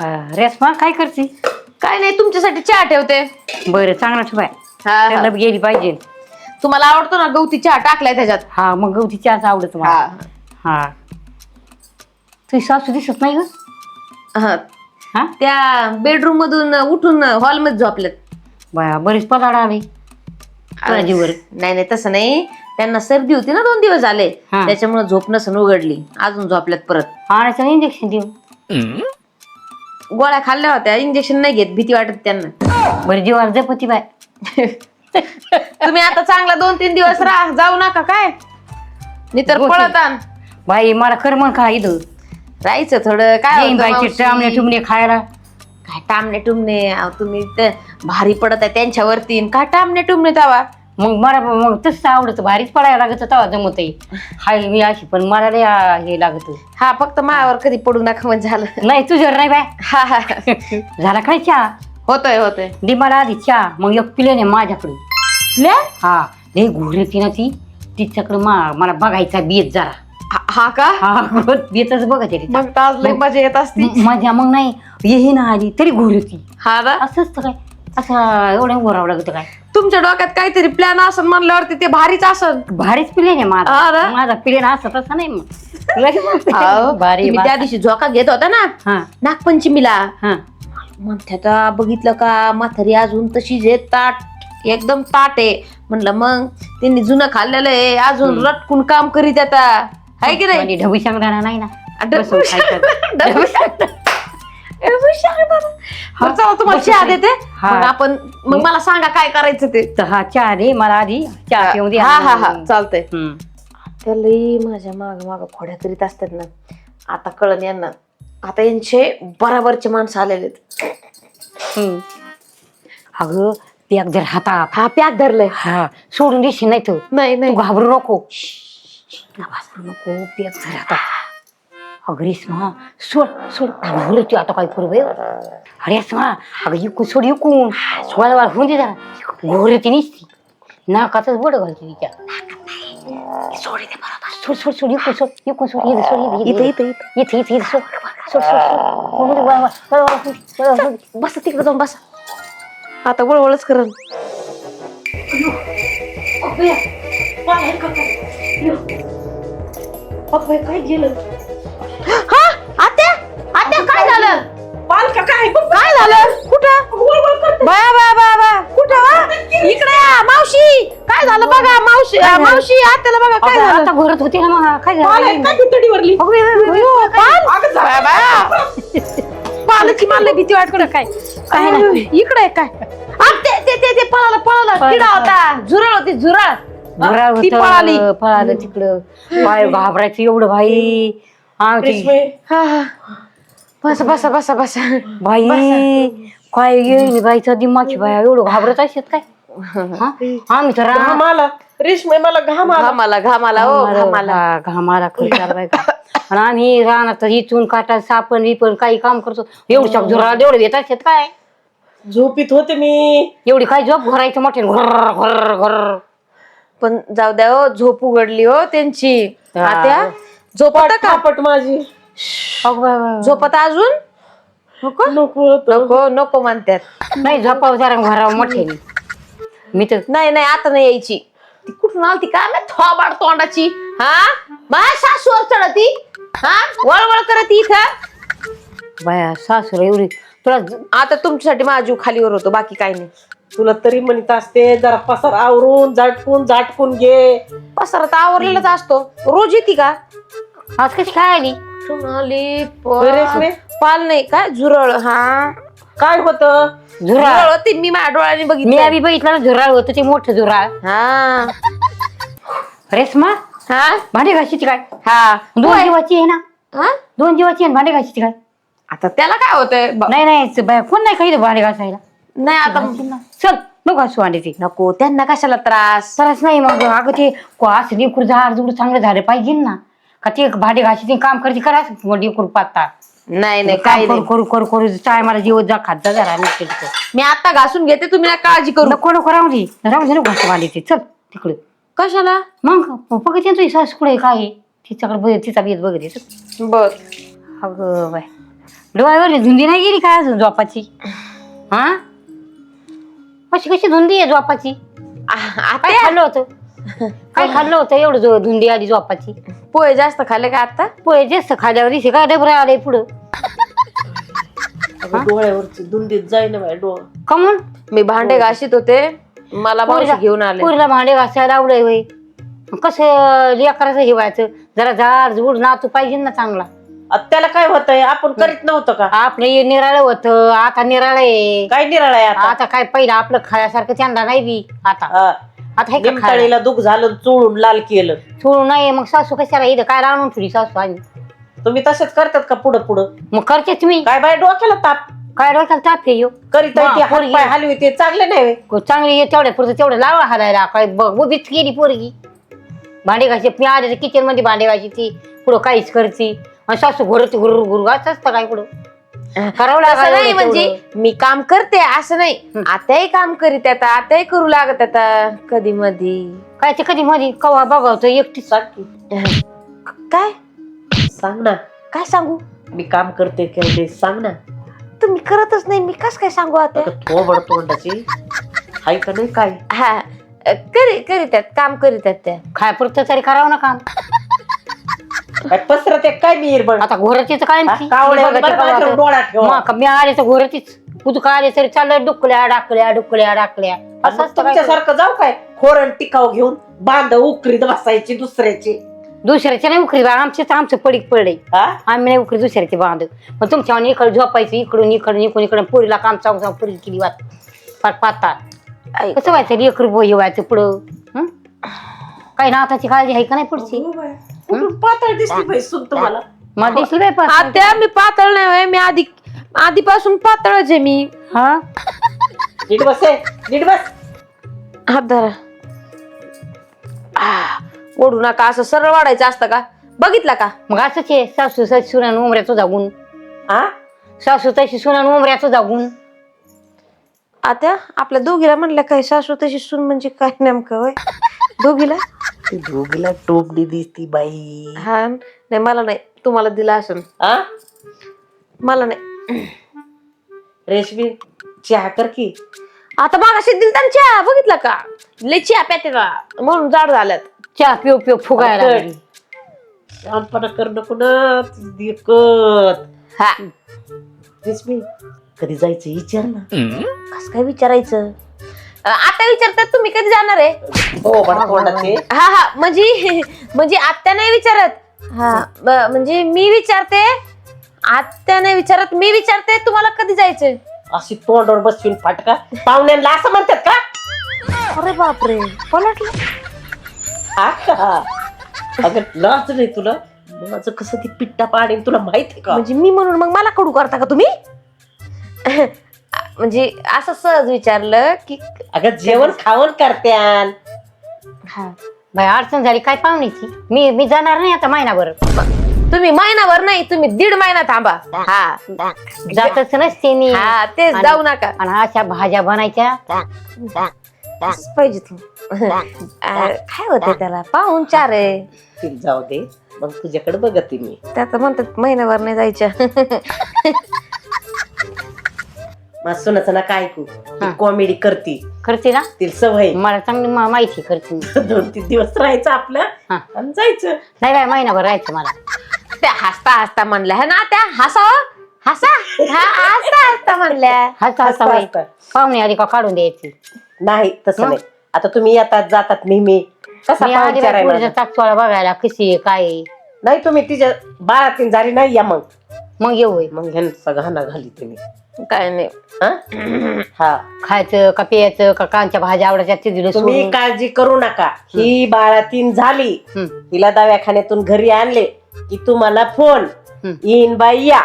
अं, रेश्मा काय करते? काय नाही तुमच्यासाठी चहा ठेवते. बरं चांगला ठेवाय हा, त्याला. गेली पाहिजे. तुम्हाला आवडतो ना गवती चहा टाकलाय त्याच्यात. हा मग गवती चहाच आवडत मला. हा. हा. तुझी सासू दिसत नाही ग? हा. हा? त्या बेडरूम मधून उठून हॉलमध्ये झोपलेत बया बरीच पदाड आली. तुझ्या जीवर नाही नाही तसं नाही. त्यांना सर्दी होती ना दोन दिवस झाले. हा. त्याच्यामुळे झोप नसन उघडली. अजून झोपल्यात परत. आणायचं इंजेक्शन देऊ गोळ्या खाल्ल्या होत्या इंजेक्शन नाही घेत भीती वाटत त्यांना. बरं जीवाला जपती बाय. तुम्ही आता चांगला दोन तीन दिवस राहा जाऊ नका काय? नाही तर गोष्टी- पळत आण बाई मला करमण खा इथं. राहायचं थोडं काय होतं बाईचे मावशी? टामणे टुमणे खायला. काय टामणे टुमणे? अहो, तुम्ही भारी पडत आहे त्यांच्यावरती. काय टामणे टुमणे तवा? मग मला मग तसं आवडतं. भारीच पडायला लागत तेव्हा जमत हाय मी अशी पण मला लय आ, हे लागत. हा फक्त मायावर कधी पडू नका म्हणजे झालं. नाही तुझ्यावर नाही बाय. हा हा. झाला काय चहा? होतोय होतोय. दे मला आधी चहा. मग एक पिले नाही माझ्याकडे हा. लय घोर येते ना ती. तिच्याकडे मा मला बघायचा बेत जरा. हा- हा का? हा बेतच बघत आहे. मग तर आज लय मजा येत असती. म- माझ्या मग नाही. येही ना आली तरी घोर होती हा ना? असंच तर काय. असं एवढं लागतं काय? तुमच्या डोक्यात काहीतरी प्लॅन असन म्हणल्यावरती ते भारीच असन. भारीच पिले नाही हा माझा? माझा पिले ना असं तसं नाही मग. अहो, भारी तुम्ही त्या दिवशी झोका घेत होता ना? हा. नागपंचमीला. हा. म्हणत्यात बघितलं का? म्हातारी अजून तशीच आहे ताट. एकदम ताट आहे. म्हणलं मग त्यांनी जुनं खाल्लेलं आहे. अजून रटकून काम करीत आता. आहे की नाही? ढबू शेंगदाणा नाही ना? डबू बसून खायचं. डबू डबू शेंगदाणा. बरं, चला तुम्हाला चहा देते. हा. मग आपण मग मला सांगा काय करायचं ते. तर हा चहा दे मला आधी चहा पिऊन दे हा हा हा चालतंय. हम्म. त्यालाही माझ्या माग माग खोड्या करीत असतात ना. आता कळण यांना. आता यांचे बराबरचे माणसं आलेले आहेत. हम्म. अगं पॅक जर हातात. हा पॅक धरलंय. हा सोडून देशील नाही तर नाही तू नाही घाबरू नको. घाबरू नको. पॅक जर हातात. अगं रेस्मा सोड. सोड घाबरू तू आता काय करू बाई अरे रेस्मा अगं इकून सोड इकून. सोळा वाळ होऊन दे जरा. घोर ती निसती. नाकातच बड घालते तिच्या सोड दे बरोबर सोड सोड सोड इकून सोड इकून सोड. इथं सोड इथं इथं इथं. इथं इथं. सोड. सोड सोड बस तिकडे जाऊन बसा. आता वळवळच करन काय गेलं? मावशी मावशी आत्याला बघा काय अगं, झालं? आता घोरत होती ना मग काय पाल आहे झालं का पाल अगं पालची मला भीती वाटत. काय? काय नाही. इकडे काय? आ, ते ते ते ते पळालं पळालं. पळालं, किडा होता. झुरळ होती झुरळ. झुरळ ती पळाली होतं पळालं. तिकडं. पाय घाबरायचं एवढं भाई. हा रेशमे. हा हा. बसा बसा बसा बसा. बाई काय येईल बाईचा दिमागची बाया एवढं घाबरत असत काय? हा? आम्ही तर आला रेशमे मला घाम आला. घामाला घामाला ओ घामाला हा, घामाला खर्चाला बाई का. आणि आम्ही राहणार इथून काटा सापण विपण काही काम करतो. एवढं शॉक झुरा एवढं येत असत काय? झोपीत होते मी. एवढी काय झोप घरायचं मोठे घर घर घर. पण जाऊ द्या हो झोप उघडली हो त्यांची. हा. आत्या झोपत का? पट माझी. झोपत अजून? नको? नको होतं. नको नको म्हणतात. नाही झोपाव जरा घरावर मोठे. मी तर नाही नाही आता नाही यायची. ती कुठून आलती? काय माहीत? थोबाड तोंडाची. हा? माझ्या सासूवर चढती. हा? वळवळ करत इथं. बाया सासूला एवढी तुला आता तुमच्यासाठी माझा जीव खालीवर होतो बाकी काही नाही. तुला तरी म्हणत असते जरा पसार आवरून झटकून झाटकून घे. पसारा तर आवरलेलाच असतो. रोज येते का? आज कशी काय आली कुठून पाल. नाही काय झुरळ. हा? काय होत? झुरा झुरळ होती. मी माझ्या डोळ्याने मी बघितलं आधी बघितलं ना झुराळ होतं ते मोठं झुराळ. हा. रेसमा हा? भांडे घाशीची काय? हा. दोन जीवाची आहे ना? हा? दोन जीवाची आहे ना भांडे घाशीची काय? आता त्याला काय होतंय? ब- नाही नाही बाया, कोण नाही काही भांडे घासायला. नाही आता चल नको घासू भांडे ते. नको त्यांना कशाला त्रास? तरच नाही मग. अगं ते को- असं लेकूर झाड जुड चांगलं झालं पाहिजे ना. का ते भांडे घाशी काम करते करा लेकूर पाहता. नाही नाही काय करू नाही. करू करू करू चाय मला जीव जा खात जा जरा. मी आता घासून घेते तुम्ही काळजी करू. नको नको राहू दे. राहू दे नको घासू भांडे ते चल तिकडे. कशाला? मग बघत तुझी सास कुठे काय आहे? तिच्याकडे बघ तिचा बेत बघत आहे. चल. बर अगं बाय डोळ्यावर धुंदी नाही गेली काय अजून झोपाची? हा? अशी कशी धुंदी आहे झोपाची? आ- काय आत्या खाल्लं होतं? काय खाल्लं होतं? एवढं जो धुंदी आली झोपाची. पोहे जास्त खाल्ले का आता? पोहे जास्त खाल्यावर दिसे काय डबरा आले पुढं. अगं डोळ्यावरची दुंदीत जाईना बाय डोळा. कमून मी भांडे घासीत होते. मला मावशी घेऊन आले. पुरीला भांडे घासायला आवडय वय कसं लेकराचं हिवायचं जरा झाड झुड नातू पाहिजे ना चांगला. आता त्याला काय होतंय? आपण करीत नव्हतं का? आपलं हे निराळं होतं. आता निराळं आहे. काय निराळ आहे आता? आता काय पहिलं आपलं खाण्यासारखं त्यांना नाही बी. आता. हा. आता हे का खायला? निमताळीला दुख झालं चोळून लाल केलं. सोडून नाही मग सासू कशाला? इथं काय लावून ठेवली सासू? आम्ही तुम्ही तसेच करतात का पुढं पुढं? मग करतेच मी. काय बाय डोक्याला ताप? काय डोक्याला ताप आहे ह्यो? करीत पोरगी. हलवी ते चांगले नाही व्हय. को- चांगली आहे तेवढ्या पुरतं तेवढं लावा हालायला. काय बघ उभीच गेली पोरगी. भांडे घासे मी आले किचनमध्ये भांडे घाशी ती पुढं काहीच करते. आणि सासू घोरती गुरु असं असतं काय पुढं करावं तसं लागायला नाही म्हणजे मी काम करते असं नाही. आताही काम करीत आता आताही करू लागत आता कधी मधी. काय ते कधी मध्ये कवा बघावतं एकटीच. की. काय? सांग ना. काय सांगू? मी काम करते केवढे सांग ना. तुम्ही करतच नाही मी कस काय सांगू आता? थोबड तोंडाची. हाय का नाही काय? हा करी करीतात काम करीतात त्या. खाय पुरतं तरी करावं ना काम. काय पसरत आहे काय मी हिरबळ आता घोरतीच काय हा? कावळे बघा ठेवा. मग मी आले तर घोरतीच. पुतका आले तरी चाललं डुकल्या डाकल्या डुकल्या डाकल्या. असं असतं काय तुमच्यासारखं जाऊ काय? खोरण टिकाव घेऊन बांध उकरीत बसायची दुसऱ्याची. दुसऱ्याचे नाही उकरी बा आमचे तर आमचं पडीक पडले हा? आम्ही नाही उकरी दुसऱ्याचे बांध. मग तुमच्या इकडे झोपायचं इकडून इकडून इकडून इकडून पुरीला काम चांग चांग पुरी केली वाट? पाता आई, कसं व्हायचं लेकर बोय व्हायचं पुढं? हं? काही नाताची काळजी आहे का नाही पुढची? कुठून पातळ दिसली पाहिजे सून तुम्हाला. मला दिसली आत्या मी पातळ नाही होय, मी आधी आधीपासून पातळच आहे मी. हा? नीट बस ए, नीट बस. हात धरा. आ, ओढू नका असं सरळ वाढायचं असतं का? बघितला का? मग असंच आहे सासू तशी सुनान उमऱ्याचं जागून. हा सासू तशी सुनान उमऱ्याचं जागून. आता आपल्या दोघीला म्हणलं काय सासू तशी सून म्हणजे काय नेमकं होय? दोघीला? ती दोघीला टोपडी दिसती बाई. हा नाही मला नाही. तुम्हाला दिला असून हा मला नाही. रेशमी चहा कर की. आता मागाशी दिल त्यांच्या बघितला का? लय चिया प्याते का म्हणून जाड झाल्यात. चहा पिऊ पिऊ फुगायला. लागली. शहाणपणा कर नको ना ती देखत हा। रेशमी कधी जायचं विचार ना? कस काय विचारायचं? अं, आता विचारतात तुम्ही कधी जाणार आहे? हो हा हा म्हणजे म्हणजे आत्या नाही विचारत? हा. ब- म्हणजे मी विचारते आत्या नाही विचारत मी विचारते तुम्हाला कधी जायचंय? अशी तोंडावर बसवीन फाटका. पाहुण्यांना असं म्हणतात का? अरे बापरे पलटलं का अगं लाज नाही तुला. माझं कसं ती पिट्टा पाडेन तुला माहिती का? म्हणजे मी म्हणून मग मला कडू करता का तुम्ही? म्हणजे असं सहज विचारलं की अगं जेवण खावण करत्यान. हा. बाई अडचण झाली काय पाहुण्याची? मी मी जाणार नाही आता महिनाभर. तुम्ही महिनाभर नाही तुम्ही दीड महिना थांबा. हा. जातच नसते मी. हा तेच आणि- जाऊ नका. आणि अशा भाज्या बनायच्या. असंच पाहिजे तू काय होते त्याला? पाहून चार. आहे ती जाऊ दे. मग तुझ्याकडे बघते मी. त्यात म्हणतात महिनाभर नाही जायच्या मग सुनाचं ना काय ऐकू हा. कॉमेडी करती. करते ना? तिला सवय. मला चांगली मा- माहिती करते मी. दोन तीन दिवस राहायचं आपलं हा. आणि जायचं. नाही बाय महिनाभर राहायचं मला. त्या हसता हसता म्हणल्या है ना त्या हसाव हसा. हा हसता हसता म्हणल्या. हसता हसता हसता बाई. हसता. पाहुणे आधी का काढून द्यायची? नाही तसं? नाही आता तुम्ही येतात जातात नेहमी कसा मी पाहुणचार आहे? चाकचोळा बघायला कशी आहे काय आहे. नाही तुम्ही तिच्या बारा तीन झाली नाही या मग मग येऊ होय. मग ह्यांचा घाणा घाली तुम्ही काय नाही हा? हा खायचं का प्यायचं का कांच्या भाज्या आवडायच्या ते दिलं तुम्ही सोडून काळजी करू नका ही बाळा तीन झाली हम्म. हिला दवाखान्यातून घरी आणले की तुम्हाला फोन हम्म. येईन बाई या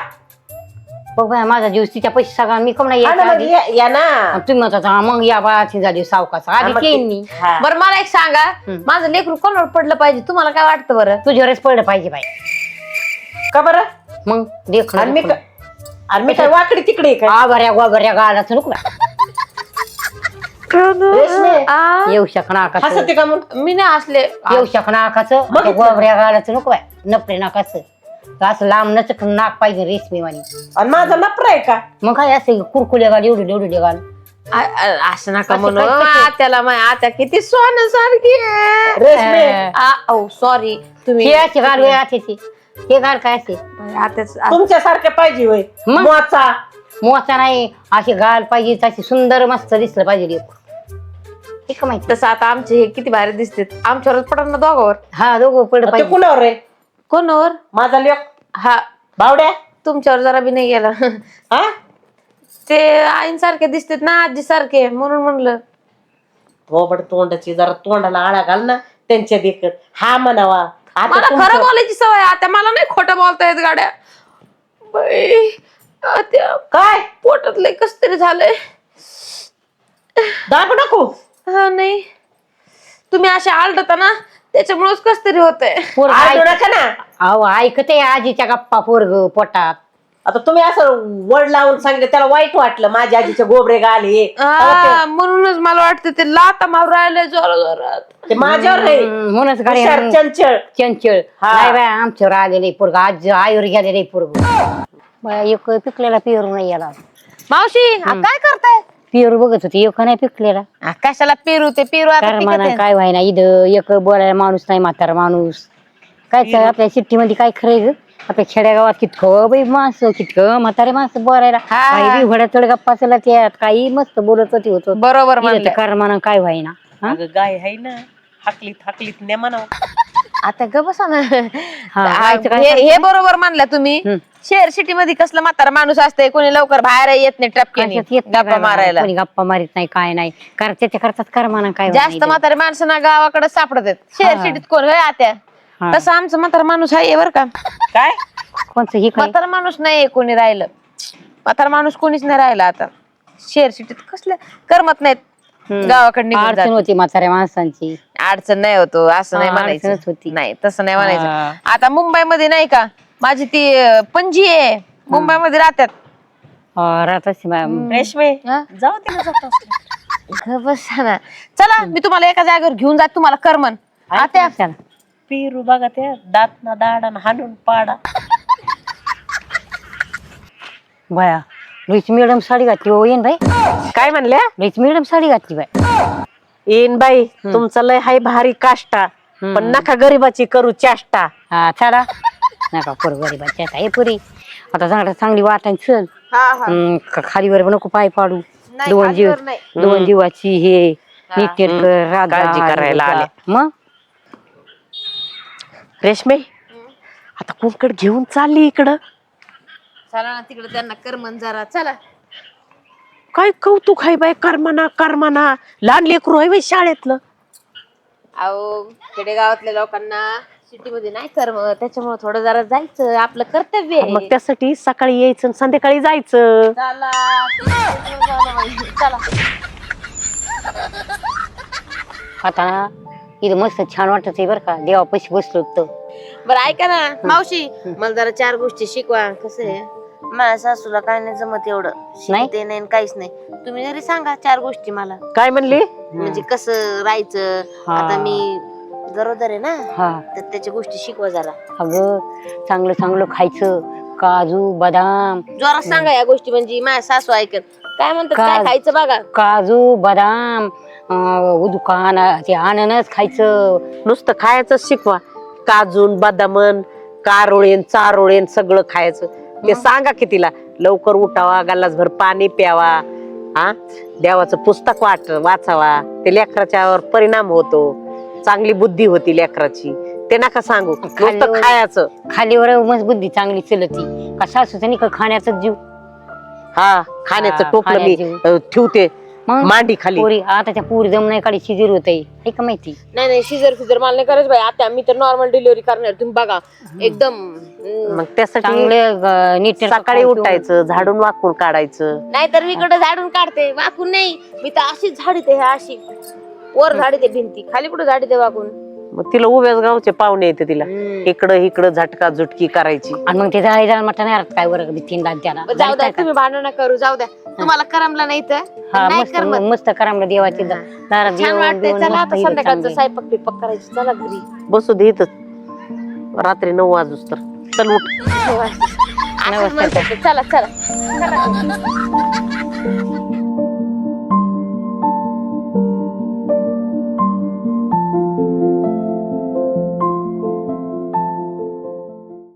बघ बाय माझा जीव तिच्या पैसे सगळा मी हा ना, मग आधी? या- या ना. आणि तुम्ही म्हणता हा, मग या बाळाची झाली सावकाचा आधी मग मी. हा. बरं मला एक सांगा हम्म. माझं लेकरू कोणावर पडलं पाहिजे? तुम्हाला काय वाटतं बरं? तुझ्यावरच पडलं पाहिजे बाई. का बरं? मग देख आणि मी का- आणि मी काय वाकडी तिकडे आहे काय? आबऱ्या गोबऱ्या नको बाई. रेशमे, आ? येऊ शकणं आकाचं हसते का मग? मी नाही असले येऊ शकणं आकाचं बघितलं. गोबऱ्या गालाचं नको बाय नपरे नाकाचं असं लांब नचक नाक पाहिजे रेशमी वाणी. आणि माझा नपरा आहे का? मग काय असं कुरकुले गाल एवढी एवढी गाल आ- आ- असं नका असं म्हणू. काय- काय- आत्याला माय आत्या किती आहे. रेशमी. सॉरी तुम्ही हे असे गाल असे ते हे गाल काय असे? आत्याच तुमच्यासारखे पाहिजे होय. मग? मोचा. मोचा नाही असे गाल पाहिजे असे सुंदर मस्त दिसलं पाहिजे लेकरू. हे का माहिती? तसं आता आमचे हे किती भारी दिसते आमच्यावरच पडत ना दोघावर. हा दोघं पड ते पाहिजे. कुणावर आहे कोणावर? माझा लेख. हा. बावड्या. तुमच्यावर जरा बी नाही गेला. हा? ते आईंसारखे दिसतात ना आजी सारखे म्हणून म्हणलं. थोबड तोंडाची जरा तोंडाला आळा घाल ना त्यांच्या देखत. हा म्हणावा. आता मला तुमचं- खरं बोलायची सवय आहे. आता मला नाही खोटं बोलता येत गाड्या. बाई, आत्या, काय? पोटात लय कस तरी झालंय. दाबू नको. हा नाही. तुम्ही असे आलडता ना त्याच्यामुळेच कस तरी होतंय. पोरगं ऐक- नका ना अहो ऐकते आजीच्या गप्पा पोरग पोटात. आता तुम्ही असं वड लावून सांगितलं त्याला वाईट वाटलं माझ्या आजीचे गोबरे गाले. हा, म्हणूनच मला वाटतं ते लाता मारू राहिले जोरा जोरात. ते माझ्यावर नाही. हम्म, म्हणूनच गाडी हुशार, चंचल. चंचल. हा. नाही बाय आमच्यावर आलेले पोरग आज आईवर गेलेले पोरग. एक पिकलेला पेरू नाही याला मावशी आ, काय करताय? पेरू बघत होती एक नाही पिकलेला. आ, कशाला पेरू? ते पेरू आता पिकत आहे. काय व्हायना इथं एक बोलायला माणूस नाही म्हातारा माणूस. काय आपल्या सिटीमध्ये काय खरंय ग? आपल्या खेड्यागावात कितकं बाई माणसं कितकं म्हातारे माणसं बोलायला. हा. काही गप्पा चला त्यात काही मस्त बोलत होती होत बरोबर म्हणलं काय व्हायना हा? अगं गाय आहे ना हाकलीत हाकलीत ने म्हणावं. आता ग बसा ना. हा, काय हे हे बरोबर म्हणला तुम्ही. हम्म. शहर सिटी मध्ये कसलं म्हातारा माणूस असते कोणी लवकर बाहेर येत नाही कशात येत नाही गप्पा बाबा. मारायला. कोणी गप्पा मारित नाही काय नाही. कारण त्याच्या करतात कर म्हणा काय जास्त म्हातारे माणसं ना गावाकडे सापडत आहेत. शहर हा. सिटीत कोण होय आत्या? हा. तसं आमचं म्हातारा माणूस आहे बर का. काय? कोणचं हे काय? म्हातारा माणूस नाही कोणी राहिलं. म्हातारा माणूस कोणीच नाही राहिला आता. शहर सिटीत कसलं करमत नाहीत. हम्म. गावाकडे निघून अडचण जातात. होती म्हाताऱ्या माणसांची. अडचण नाही होतो असं नाही हा, म्हणायचं. अडचणच होती. नाही तसं नाही हा. म्हणायचं आता मुंबईमध्ये नाही का माझी ती अं, पणजी आहे मुंबईमध्ये राहतात. हा, राहत रेशमे हा? जाऊ ना जात असलं. ग बसा ना. चला मी तुम्हाला एका जागेवर घेऊन जात तुम्हाला करमन. आता चला. पेरू बघा त्या दात ना दाडा ना हाणून पाडा. बया लईच मॅडम साडी घातली हो येईन बाई. काय म्हणल्या? लईच मॅडम साडी घातली बाई. येईन बाई तुमचं लय हाय भारी काष्टा. पण नका गरीबाची करू चेष्टा. हा चला नका पोर गरीबाची आता हे पुरी. आता चांगलं चांगली वाटायची चल. हम्म, ख- खालीवर पण नको पाय पाडू. नाही, दोन जीव खालीवर नाही. दोन जीवाची हे नीट काळजी करायला आले. मग? रेशमे आता कुंकड घेऊन चालली इकडं. चला ना तिकडे त्यांना करमन जरा चला. काय कौतुक आहे बाई कर्मना कर्मना. लहान लेकरू आहे बाई शाळेतलं. अहो खेडेगावातल्या लोकांना सिटी मध्ये नाही करम त्याच्यामुळे थोडं जरा जायचं आपलं कर्तव्य आहे. मग त्यासाठी सकाळी यायचं आणि संध्याकाळी जायचं. चला. चला. आता ना इथं मस्त छान वाटत आहे बरं का देवापाशी बसलो होतो. बरं ऐका ना मावशी मला जरा चार गोष्टी शिकवा कसं आहे? माझ्या सासूला काय नाही जमत एवढं. नाही? शिकते नाही आणि काहीच नाही. तुम्ही जरी सांगा चार गोष्टी मला. काय म्हणली? म्हणजे कसं राहायचं? हा. आता मी गरोदर आहे ना हा. तर त्याच्या गोष्टी शिकवा जरा. अगं चांगलं चांगलं खायचं काजू बदाम. जोरात सांगा या गोष्टी म्हणजे माझ्या सासू ऐकत काय म्हणतात काय काय? खायचं बघा. काजू बदाम उदुकान ते अननस खायचं. नुसतं खायचं शिकवा. काजून बदामन कारोळेन चारोळेन सगळं खायचं. ते सांगा की तिला लवकर उठावा गल्लासभर पाणी प्यावा हा? देवाचं पुस्तक वाट वाचावा. ते लेकराच्यावर परिणाम होतो. चांगली बुद्धी होती लेकराची. ते नका सांगू. नुसतं खाल्ल्यावर- खायचं. खालीवर मस्त बुद्धी चांगली चलती. का सासूचं नाही का खाण्याचा जीव? हा खाण्याचं हा, टोपलं मी खाण्याची. अं, ठेवते. मांडी खाली. पोरी आता त्या पोरी जम नाही काढी शिजीर होत आहे का माहिती? नाही नाही शिजर फिजर मला नाही करायचं बाई. आता मी तर नॉर्मल डिलिव्हरी करणार तुम्ही बघा. एकदम. मग त्यासाठी चांगले नीट सकाळी उठायचं झाडून वाकून काढायचं. नाहीतर मी इकडे झाडून काढते वाकून नाही. मी तर अशीच झाडीते हे अशी. वर झाडीते भिंती खाली कुठे झाडीते वाकून? मग तिला उभ्याच गावचे पाहुणे येते तिला. इकडं इकडं झटका झुटकी करायची. आणि मग ते जाळी जाळ म्हटलं नाही काय बरं भीतीन त्याला. जाऊ द्या तुम्ही भांडण करू जाऊ द्या. तुम्हाला करमला नाही तर हा नाही मस्त करमत. मस्त करामलं देवाची दा- दारात छान जेवण वाटतंय. बिवण चला मस्त आता संध्याकाळचं चांगलं. स्वयंपाक करायची. चला घरी. बसू दे इथं. रात्री नऊ वाजूस तर. चल उठ. चला चला चला.